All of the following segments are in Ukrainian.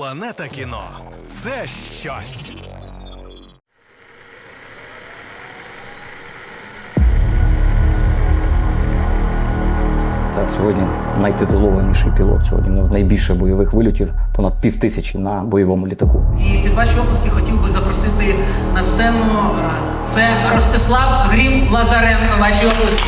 Планета кіно це щось. Це сьогодні найтитулованіший пілот. Сьогодні ну, найбільше бойових вильотів, понад пів тисячі на бойовому літаку. І під ваші оплески хотів би запросити на сцену. е, Це Ростислав Грім Лазаренко. Ваші оплески.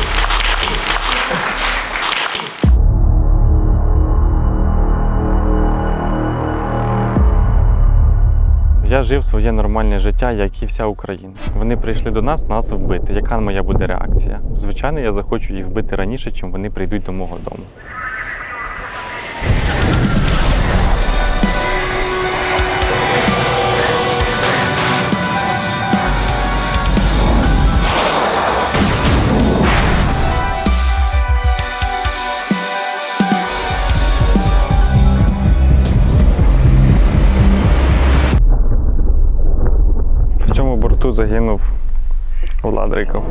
Я жив своє нормальне життя, як і вся Україна. Вони прийшли до нас нас вбити. Яка моя буде реакція? Звичайно, я захочу їх вбити раніше, чим вони прийдуть до мого дому. Борту загинув Влад Риков.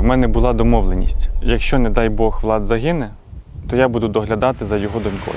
У мене була домовленість. Якщо, не дай Бог, Влад загине, то я буду доглядати за його донькою.